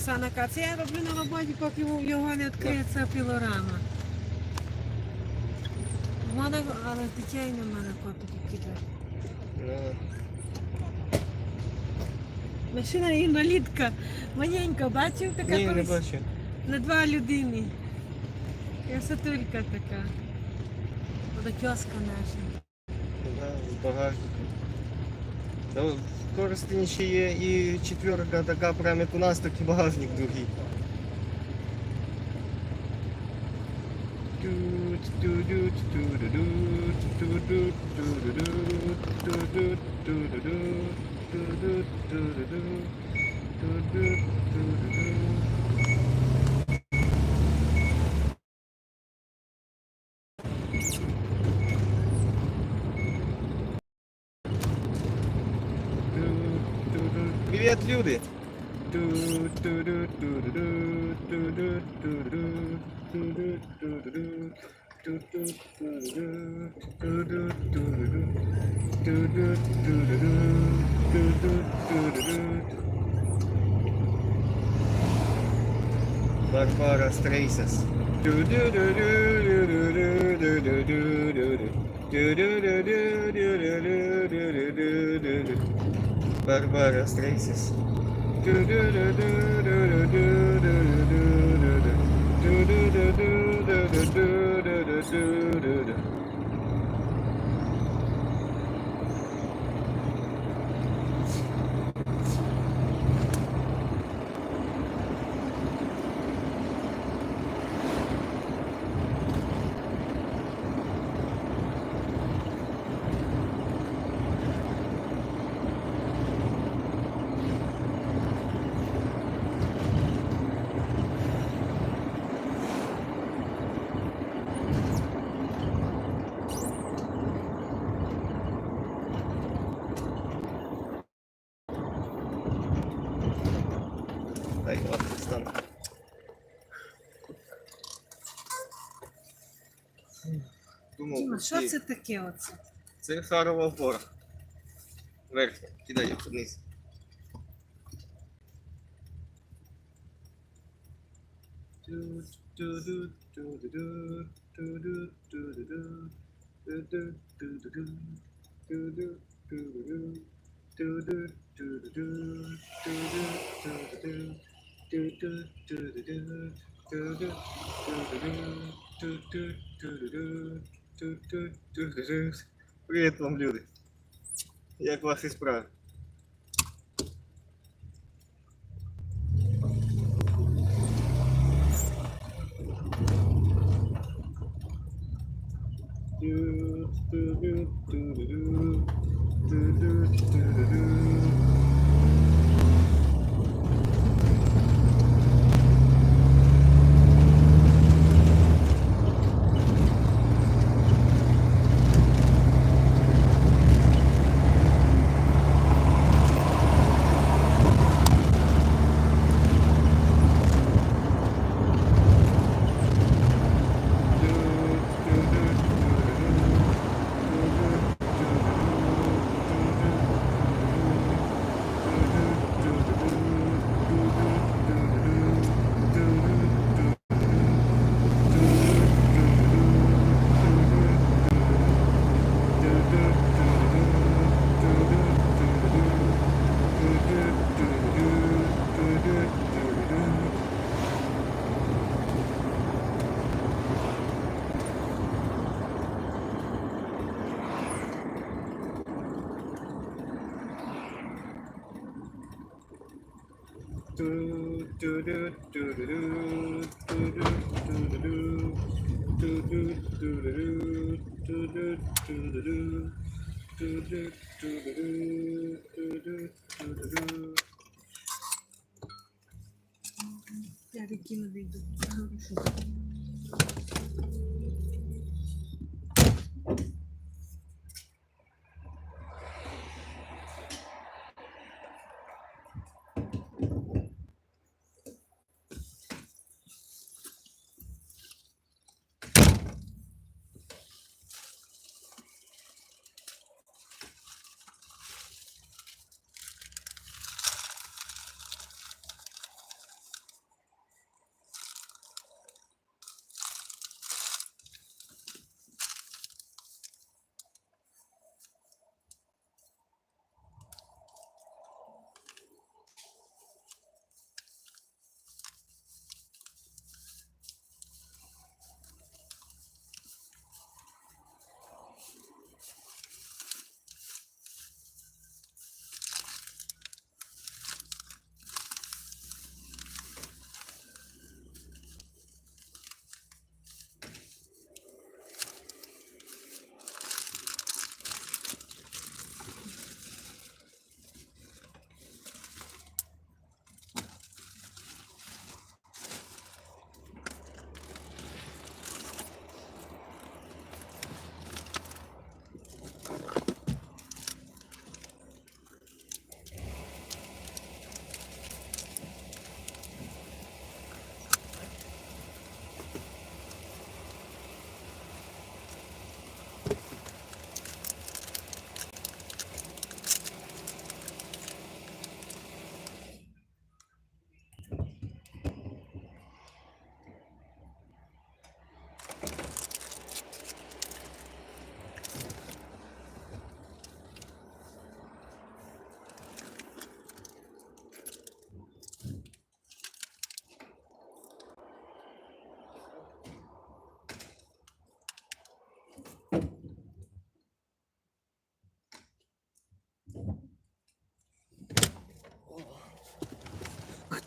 Оксана це я роблю на роботі, поки у його не відкриється пілорама. В мене, але дітей на копіки кидати. Ну, Машина інвалідка, маленька, бачив, така ні, не бачу. на два людини. Красотулька така. Вона кioска наша. Да, з багажником. Та в Коростені ще є і четверка така, прямо як у нас, так і багажник другий. Привет, люди! Барбара Стрейсас. Barbara Streisand. Встану. Думав, Діма, що це таке оце? Це Харова гора. Верхня, кидай вниз. Привіт вам, люди. Як ваші справи? Я реки не вийду.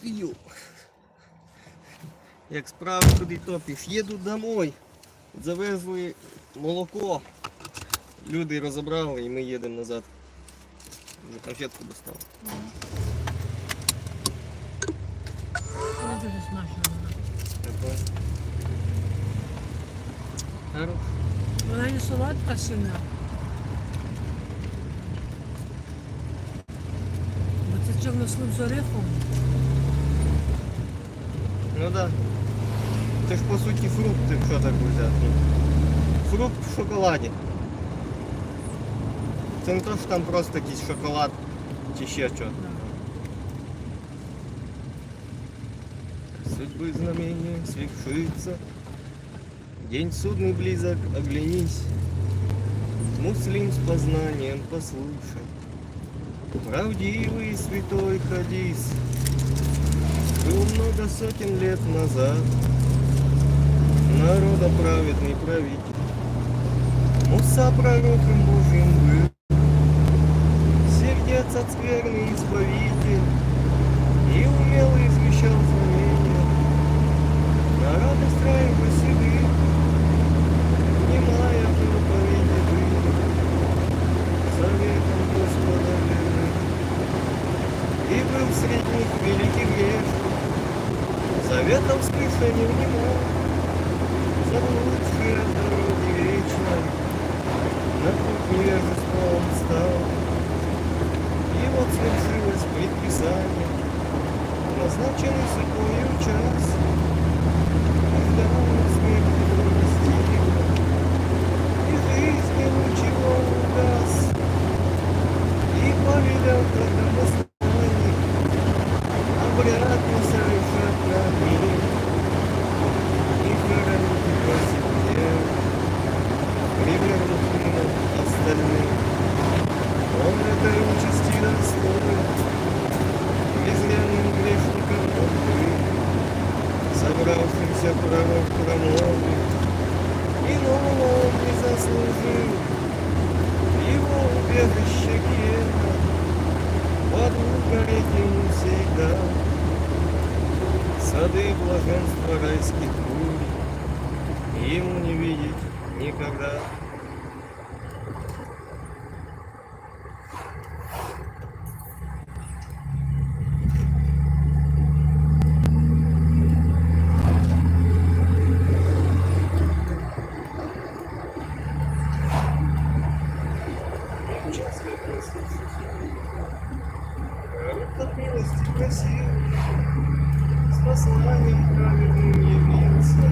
Ю. Як справи туди топиш, їду домой. Завезли молоко. Люди розібрали і ми їдемо назад. Вже конфетку достав. Дуже. Хорош. Вона не солодка сильно. Бо це чорнослив з орехом. Ну да. Це ж по суті фрукт, якщо так взяти. Фрукт в шоколаді. Це не то, що там просто якийсь шоколад чи ще що. Судьбы знамения свершится. День судный близок, оглянись. Муслим с познанием послушай. Правдивый святой хадис Был много сотен лет назад. Народа праведный правитель. Муса пророком Божьим был. Сердец от скверны избавитель. И умело извещал знамения На радость рай посидит Внимая проповеди были Заветом Господа верны И был среди них великий грешник Заветом свыше не внимал Заблудший от дороги вечной. На путь невежества он стал. И вот свершилось предписание. Назначенный судьбою час. Когда он смерть достиг И жизни угас И повелел тогда посланник Обряд не совершать на мир И хоронить его себе Привернув мимо остальных Он этой участи достоин Безрядным грешником он был Пророк промолвил И нового не заслужил Его убежище гена Под ему всегда. Сады блаженства райских бурь Ему не видеть никогда Час как от милости просил, С посланием праведным явился.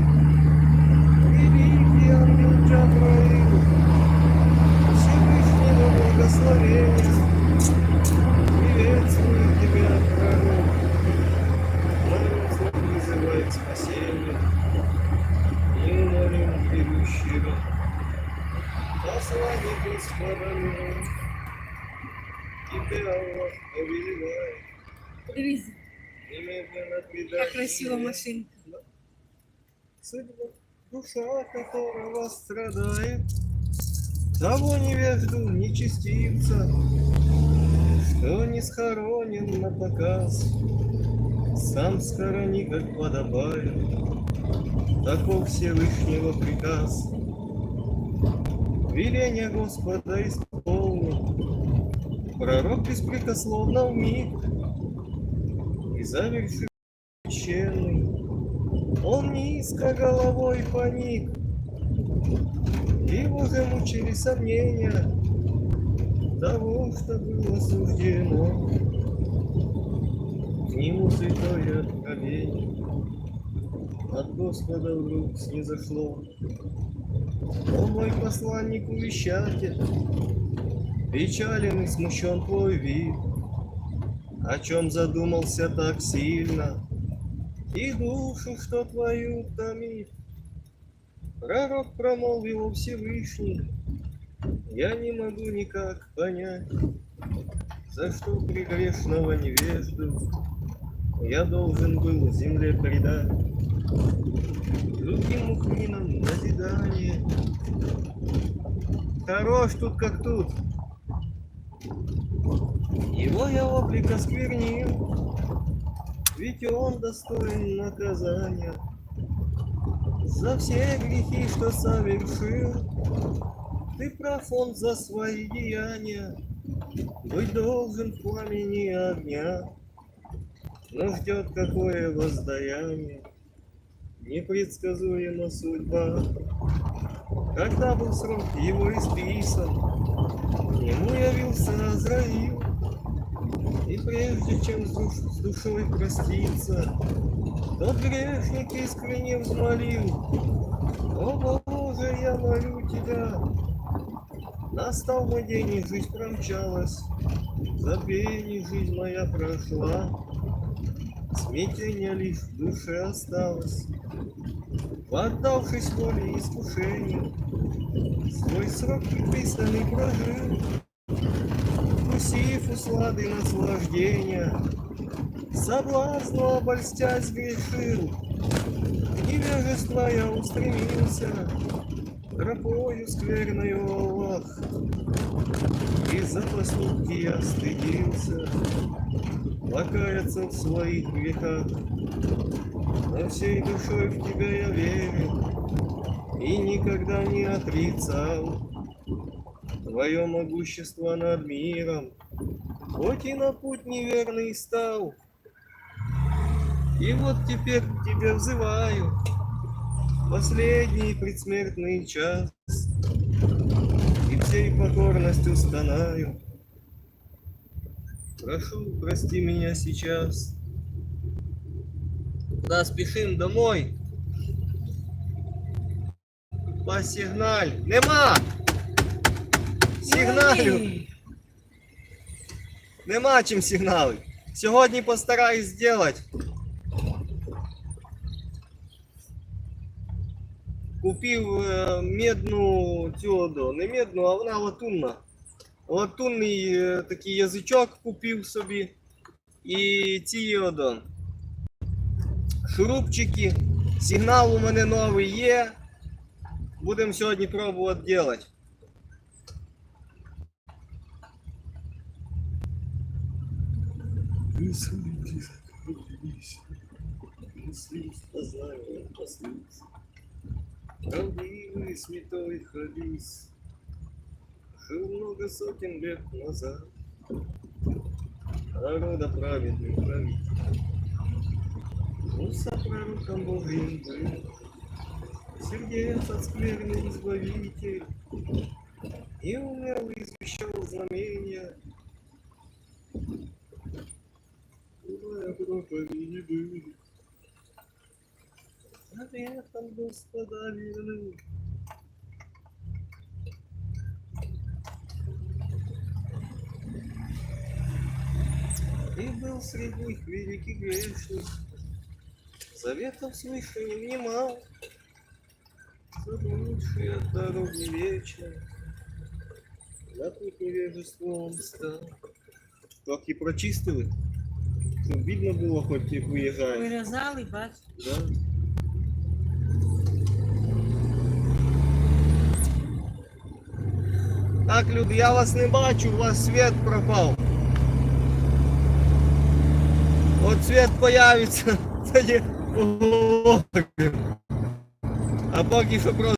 Великий ангел Джабраил, Всевышнего благословения, Приветствую тебя, пророк, Народ свой вызывает спасение, И умолен грядущий род. Послание Господа яка красива себе. машинка. Судьба, душа которого страдает, того невежду нечестивца, что не схоронен на показ, сам схорони, как подобает, таков Всевышнего приказ. Веление Господа исполнил, пророк беспрекословно вмиг, и завершил священный, он низко головой поник, Его же мучили сомнения Того, что было суждено. К нему святое откровение От Господа вдруг снизошло. О мой посланник увещатель Печален и смущен твой вид О чем задумался так сильно и душу, что твою томит. Пророк промолвил Всевышний, я не могу никак понять, за что пригрешного невежду я должен был земле предать. Другим мухминам назидание. Хорош тут как тут. Его я облик осквернил, ведь он достоин наказания за все грехи, что совершил. Ты прав он за свои деяния, быть должен в пламени огня, но ждет какое воздаяние, непредсказуема судьба. Когда был срок его исписан, к нему явился Азраил, и прежде чем с, душ- с душой проститься, тот грешник искренне взмолил, О Боже, я молю Тебя, Настал мой день, и жизнь промчалась, Забвение жизнь моя прошла, Смятение лишь в душе осталось. Поддавшись воле искушению, Свой срок предписанный прожил, Вкусив услады наслаждения, Соблазну обольстясь грешил, В невежество я устремился, Тропою скверною Аллах, И за поступки я стыдился, Покаяться в своих грехах, Но всей душой в тебя я верю, И никогда не отрицал Твое могущество над миром, Хоть и на путь неверный стал, И вот теперь к тебе взываю, Последний предсмертный час, И всей покорностью стонаю. Прошу, прости меня сейчас. Да, спешим домой. Посигналь. Нема! Сигналю! Нема чим сигнали. Сьогодні постараюсь зробити. Купив е, медну цю, до, не медну, а вона латунна. Латунний е, такий язичок купив собі. І ці одо, шурупчики. Сигнал у мене новий є. Будемо сьогодні пробувати робити. Правдивый святой хадис Жил много сотен лет назад Народа праведный правитель Муса пророком Божьим был Сердец от скверный избавитель И умел извещал знамения Проповеди Заветом Господа верны. И был среди них великий грешник, Заветов свыше не внимал, Заблудший от дороги вечной, На путь невежеством стал. Трохи прочистили, щоб видно було, хоч як виїжджаєш. Вирізали, бач. Да. Так, люди, я вас не бачу, у вас світ пропав. От світ появиться, тоді поговоримо. А поки що просто.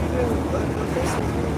Thank you.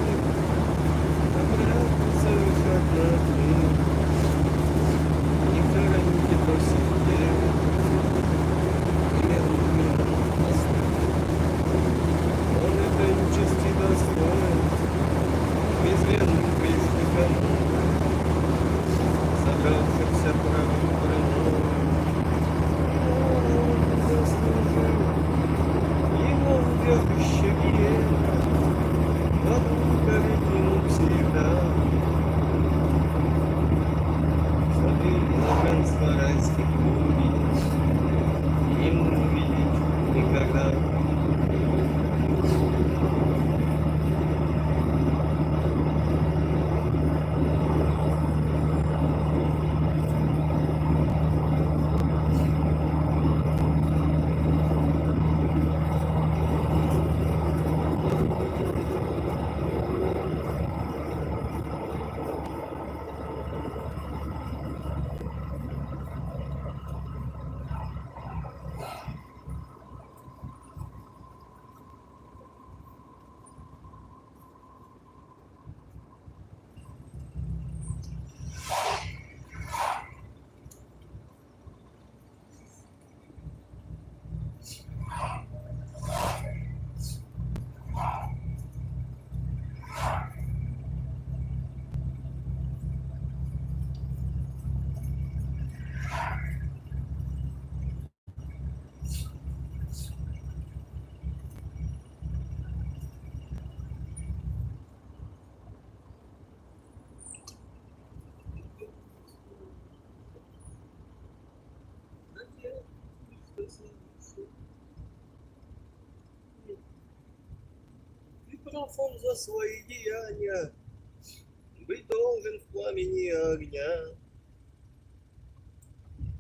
Гроб он за свои деяния быть должен в пламени огня.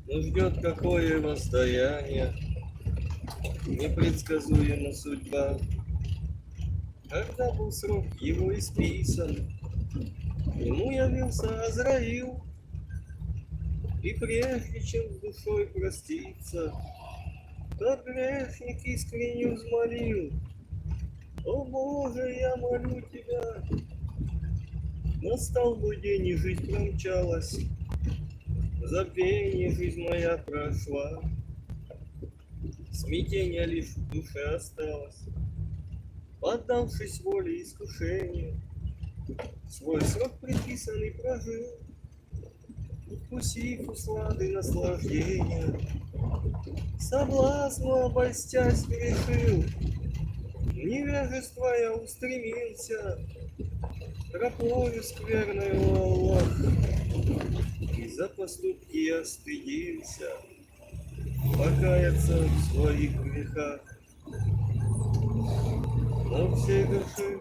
Но ждет какое воздаяние, непредсказуема судьба. Когда был срок его исписан, ему явился Азраил, и прежде чем с душой проститься, тот грешник искренне взмолил, «О Боже, я молю Тебя!» Настал бы день, и жизнь промчалась, в забвении жизнь моя прошла, Смятение лишь в душе осталось, Поддавшись воле искушения, Свой срок предписанный прожил, Вкусив услады наслаждения, Соблазну обольстясь грешил, В невежество я устремился, Тропою скверною Аллах, И за поступки я стыдился, Покаяться в своих грехах. Но все души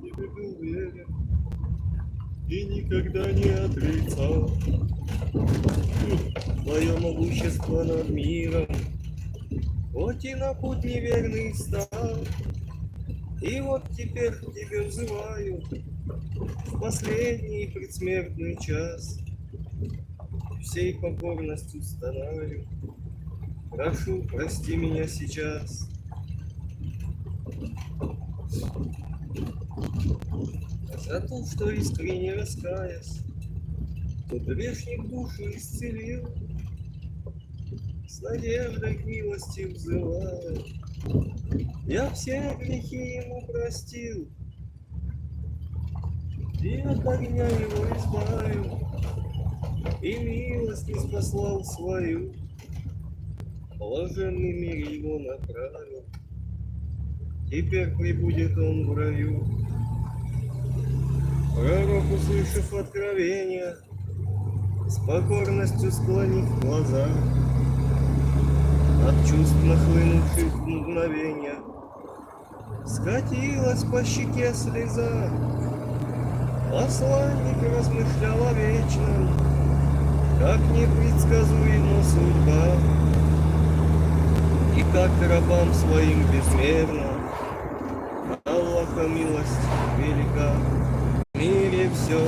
Тебе был верен И никогда не отрицал. Твое могущество над миром Хоть и на путь неверный стал И вот теперь к тебе взываю В последний предсмертный час. Всей покорностью стонаю Прошу, прости меня сейчас. За то, что искренне раскаясь Тот грешник душу исцелил С надеждой к милости взывая Я все грехи ему простил. И от огня его избавил. И милость не спаслал свою. Блаженный мир его направил. Теперь прибудет он в раю. Пророк, услышав откровение, С покорностью склонив глаза, От чувств нахлынувших в Скатилась по щеке слеза. Посланник размышлял о вечном, Как непредсказуема судьба, И как рабам своим безмерно Аллаха милость велика. В мире все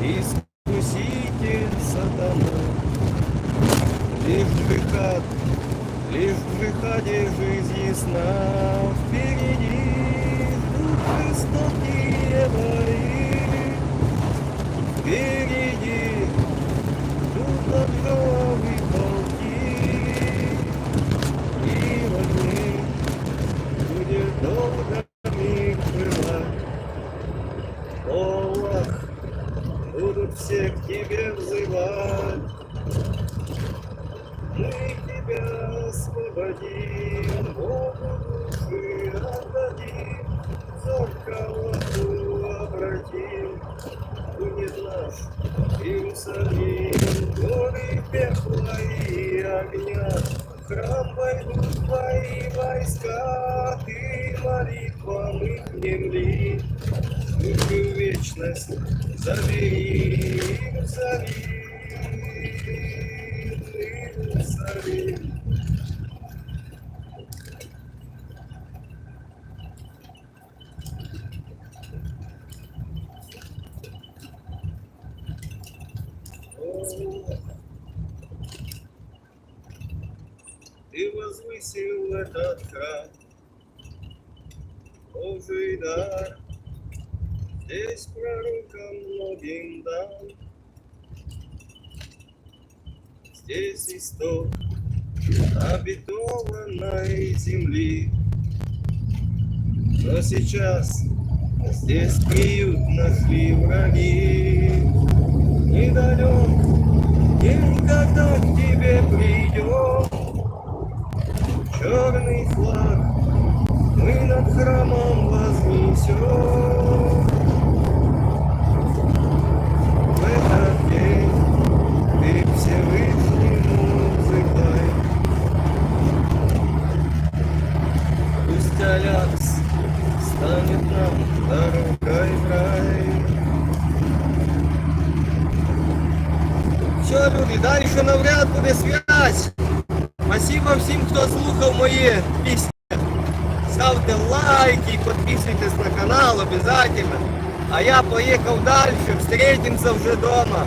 искуситель сатана. Лишь в джихад, лишь в джихаде жизнь ясна. Впереди жестокие бои. Впереди ждут обжаловые полки. И войны будет долго миг бывать. Аллах, будут все к тебе храм войдут твои войска, ты молитвам их внемли. Душу в вечность забери, Иерусалим, Иерусалим. О, Ты храм, Божий дар, Здесь пророкам многим дан, Здесь исток обетованной земли. Но сейчас здесь приют нашли враги. Недалек день, когда к тебе придет черный флаг, мы над храмом вознесем. В этот день ты Всевышнему взывай. Пусть Алякс станет нам дорогой в рай. Що, люди, далі навряд буде связь. Спасибо всім, хто слухав мої пісні. Ставте лайки, підписуйтесь на канал обязательно. А я поїхав далі, встретимся вже дома.